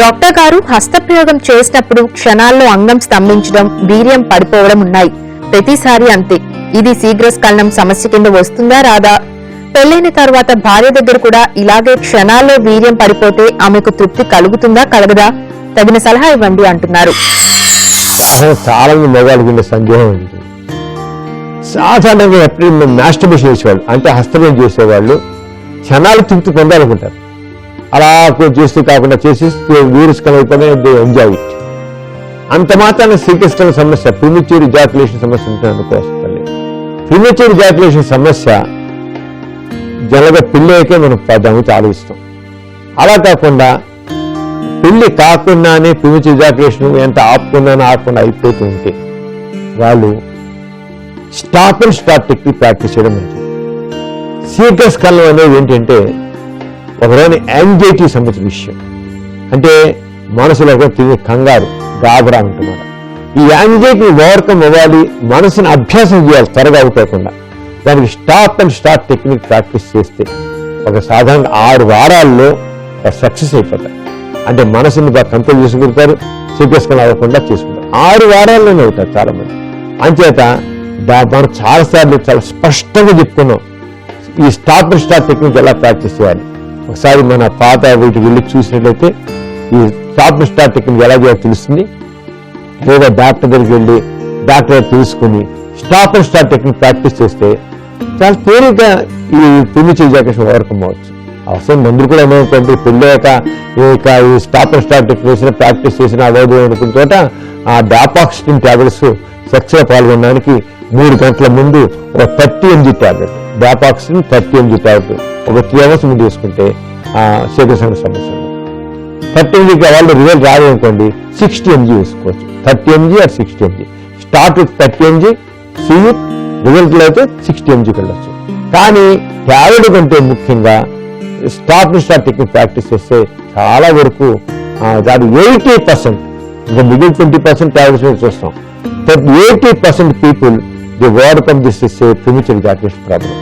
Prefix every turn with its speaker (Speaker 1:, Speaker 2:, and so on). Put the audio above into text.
Speaker 1: Doctor గారు హస్తప్రయోగం చేసినప్పుడు క్షణాల్లో అంగం స్తంభించడం వీర్యం పడిపోవడం ఉన్నాయి. ప్రతిసారి అంతే. ఇది శీఘ్రస్ఖలనం సమస్య కింద వస్తుందా రాదా? పెళ్ళైన తర్వాత భార్య దగ్గర కూడా ఇలాగే క్షణాల్లో వీర్యం పడిపోతే ఆమెకు తృప్తి కలుగుతుందా కలగదా? తగిన సలహా ఇవ్వండి అంటున్నారు.
Speaker 2: చాలా మంది మగవాళ్ళకి సందేహం సాధారణంగా ఎప్పుడు మాస్టర్బేషన్ చేసేవాళ్ళు అంటే హస్తమయం చేసేవాళ్ళు క్షణాలు తృప్తి పొందాలనుకుంటారు. అలా కొంచెం చేస్తూ కాకుండా చేసి వీరుస్కలం అయిపోయినా ఎంజాయ్ ఇట్ అంత మాత్రాన శ్రీకృష్ణ సమస్య ప్రిమిచ్యూర్ జాక్యులేషన్ సమస్య ఉంటుంది అనుకోవాలి ప్రిమిచ్యూర్ జాక్యులేషన్ సమస్య జనగా పిల్లయ్యకే మనం దానికి ఆలోచిస్తాం. అలా కాకుండా పెళ్ళి కాకుండానే ప్రిమిచ్యూర్ జాక్యులేషన్ ఎంత ఆపుకున్నానో ఆపకుండా అయిపోతూ ఉంటే వాళ్ళు stop and stop technique practice చేయడం మంచిది. శీఘ్రస్కలనం అనేది ఏంటంటే ఒకరోజు యాంగ్జైటీ సంబంధించిన విషయం. అంటే మనసులో ఒక తిరిగి కంగారు గాబరా ఉంటున్నారు ఈ యాంగ్జైటీని ఓవర్కమ్ అవ్వాలి మనసుని అభ్యాసం చేయాలి త్వరగా అవుకోకుండా దానికి stop and start technique practice చేస్తే ఒక సాధారణ ఆరు వారాల్లో సక్సెస్ అయిపోతారు అంటే మనసుని బాగా కంట్రోల్ చేసుకుంటారు శీఘ్రస్కలనం అవ్వకుండా చేసుకుంటారు. ఆరు వారాల్లోనే అవుతారు చాలా మంది అంచేత మనం చాలాసార్లు చాలా స్పష్టంగా చెప్పుకున్నాం. ఈ స్టాప్ అండ్ స్టార్ట్ టెక్నిక్ ఎలా ప్రాక్టీస్ చేయాలి? ఒకసారి మన పాత వీటికి వెళ్ళి చూసినట్లయితే ఈ స్టాప్ స్టార్ట్ టెక్నిక్ ఎలా చేయాలో తెలుస్తుంది. లేదా డాక్టర్ దగ్గరికి వెళ్ళి డాక్టర్ తెలుసుకుని స్టాప్ అండ్ టెక్నిక్ ప్రాక్టీస్ చేస్తే చాలా తేలిక ఈ పిల్లి చేజాకేషన్ ఓవర్కమ్ అవ్వచ్చు అవసరం మందులు కూడా ఏమనుకోండి పెళ్ళాక ఇక ఈ స్టాప్ అండ్ స్టాప్ టెక్నిక్ చేసిన ప్రాక్టీస్ చేసిన అవ్వదు అనుకున్న చోట ఆ డాపాక్సిటిన్ ట్యాబ్లెట్స్ సెక్స్లో పాల్గొనడానికి మూడు గంటల ముందు ఒక thirty MG tablet dapoxetine thirty MG tablet ఒక త్రీ అవర్స్ ముందు చేసుకుంటే ఆ సమస్య థర్టీ ఎంజీకి వాళ్ళు రిజల్ట్ రాదు అనుకోండి సిక్స్టీ ఎంజీ వేసుకోవచ్చు. Thirty MG or sixty MG start with thirty MG see రిజల్ట్లో అయితే సిక్స్టీ ఎంజీకి వెళ్ళొచ్చు. కానీ ట్యాబ్లెట్ కంటే ముఖ్యంగా స్టాప్ స్టార్ట్ టెక్నిక్ ప్రాక్టీస్ చేస్తే చాలా వరకు దాని ఎయిటీ పర్సెంట్ ఇంకా మిగిలిన ట్వంటీ పర్సెంట్ ట్యాబ్లెట్స్ మీద చూస్తాం. Eighty percent people the overcome this is premature ejaculation problem